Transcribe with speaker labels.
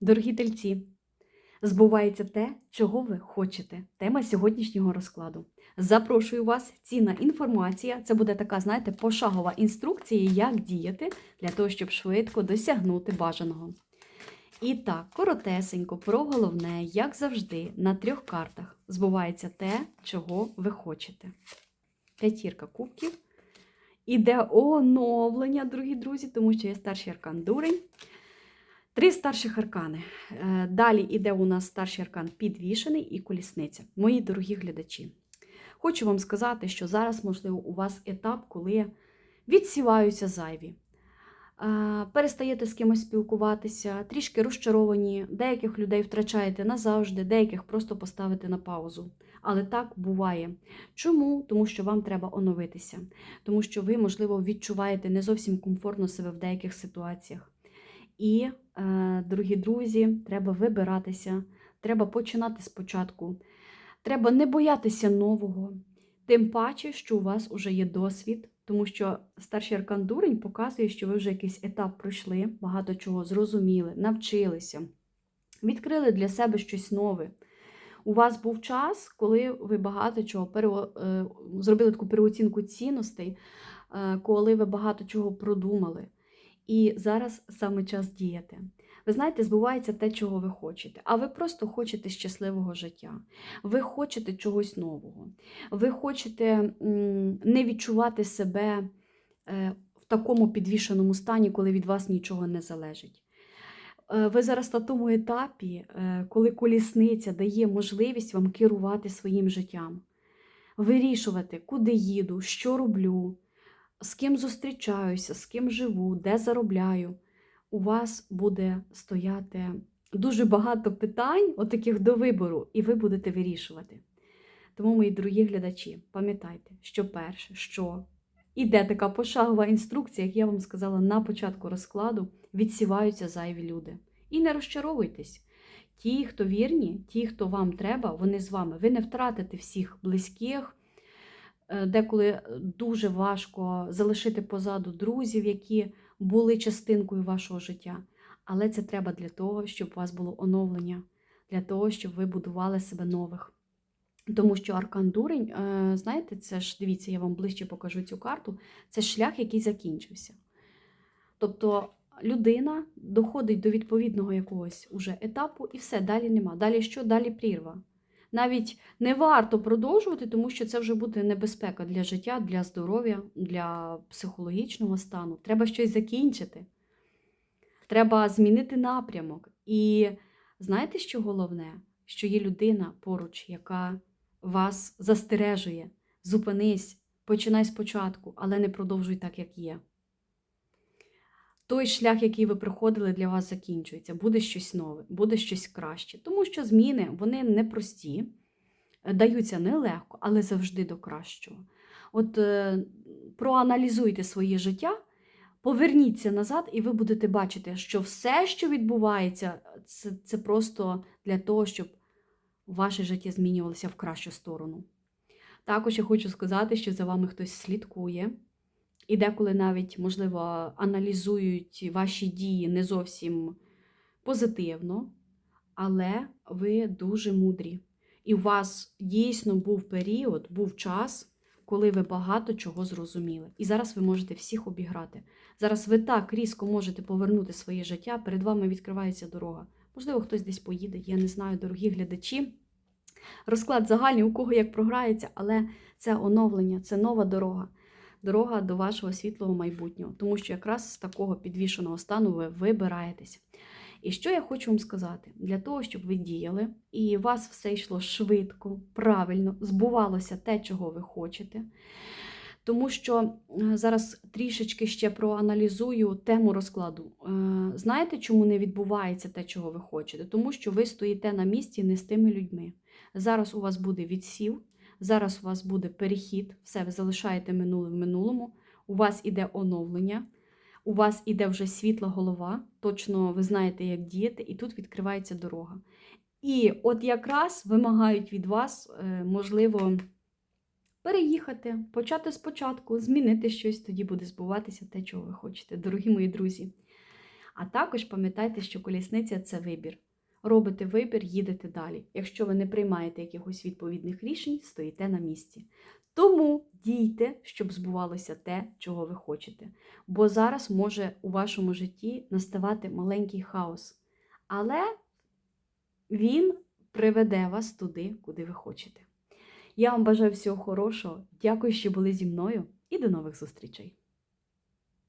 Speaker 1: Дорогі тельці, збувається те, чого ви хочете. Тема сьогоднішнього розкладу. Запрошую вас, цінна інформація. Це буде така, знаєте, пошагова інструкція, як діяти для того, щоб швидко досягнути бажаного. І так, коротесенько, про головне, як завжди, на трьох картах збувається те, чого ви хочете. П'ятірка кубків. Іде оновлення, дорогі друзі, тому що є старший аркан дурень. Три старших аркани. Е, Далі йде у нас старший аркан підвішений і колісниця. Мої дорогі глядачі. Хочу вам сказати, що зараз, можливо, у вас етап, коли відсіваються зайві. Е, Перестаєте з кимось спілкуватися, трішки розчаровані, деяких людей втрачаєте назавжди, деяких просто поставите на паузу. Але так буває. Чому? Тому що вам треба оновитися, тому що ви, можливо, відчуваєте не зовсім комфортно себе в деяких ситуаціях. І, е, дорогі друзі, треба вибиратися, треба починати спочатку. Треба не боятися нового, тим паче, що у вас вже є досвід, тому що старший аркан дурень показує, що ви вже якийсь етап пройшли, багато чого зрозуміли, навчилися, відкрили для себе щось нове. У вас був час, коли ви багато чого пере... е, зробили таку переоцінку цінностей, е, коли ви багато чого продумали. І зараз саме час діяти. Ви знаєте, збувається те, чого ви хочете, а ви просто хочете щасливого життя. Ви хочете чогось нового. Ви хочете не відчувати себе е, в такому підвішеному стані, коли від вас нічого не залежить. Е, Ви зараз на тому етапі, е, коли колісниця дає можливість вам керувати своїм життям, вирішувати, куди їду, що роблю, з ким зустрічаюся, з ким живу, де заробляю. У вас буде стояти дуже багато питань, отаких до вибору, і ви будете вирішувати. Тому, мої дорогі глядачі, пам'ятайте, що перше, що іде така пошагова інструкція, як я вам сказала на початку розкладу, відсіваються зайві люди. І не розчаровуйтесь. Ті, хто вірні, ті, хто вам треба, вони з вами. Ви не втратите всіх близьких. Е, Деколи дуже важко залишити позаду друзів, які були частинкою вашого життя. Але це треба для того, щоб у вас було оновлення, для того, щоб ви будували себе нових. Тому що аркан дурень, е, знаєте, це ж дивіться, я вам ближче покажу цю карту. Це шлях, який закінчився. Тобто людина доходить до відповідного якогось уже етапу, і все, далі нема. Далі що? Далі прірва. Навіть не варто продовжувати, тому що це вже буде небезпека для життя, для здоров'я, для психологічного стану. Треба щось закінчити. Треба змінити напрямок. І знаєте, що головне? Що є людина поруч, яка вас застережує. Зупинись, починай спочатку, але не продовжуй так, як є. Той шлях, який ви проходили, для вас закінчується. Буде щось нове, буде щось краще. Тому що зміни вони непрості, даються нелегко, але завжди до кращого. От е, проаналізуйте своє життя, поверніться назад, і ви будете бачити, що все, що відбувається, це, це просто для того, щоб ваше життя змінювалося в кращу сторону. Також я хочу сказати, що за вами хтось слідкує. І деколи навіть, можливо, аналізують ваші дії не зовсім позитивно, але ви дуже мудрі. І у вас дійсно був період, був час, коли ви багато чого зрозуміли. І зараз ви можете всіх обіграти. Зараз ви так різко можете повернути своє життя, перед вами відкривається дорога. Можливо, хтось десь поїде, я не знаю, дорогі глядачі. Розклад загальний, у кого як програється, але це оновлення, це нова дорога дорога до вашого світлого майбутнього, тому що якраз з такого підвішеного стану ви вибираєтесь. І що я хочу вам сказати? Для того, щоб ви діяли, і у вас все йшло швидко, правильно, збувалося те, чого ви хочете. Тому що е, зараз трішечки ще проаналізую тему розкладу. Е, Знаєте, чому не відбувається те, чого ви хочете? Тому що ви стоїте на місці не з тими людьми. Зараз у вас буде відсів. Зараз у вас буде перехід, все, ви залишаєте минуле в минулому, у вас іде оновлення, у вас іде вже світла голова, точно ви знаєте, як діяти, і тут відкривається дорога. І от якраз вимагають від вас, е, можливо, переїхати, почати спочатку, змінити щось, тоді буде збуватися те, чого ви хочете, дорогі мої друзі. А також пам'ятайте, що колісниця це вибір. Робите вибір, їдете далі. Якщо ви не приймаєте якихось відповідних рішень, стоїте на місці. Тому дійте, щоб збувалося те, чого ви хочете. Бо зараз може у вашому житті наставати маленький хаос. Але він приведе вас туди, куди ви хочете. Я вам бажаю всього хорошого. Дякую, що були зі мною, і до нових зустрічей!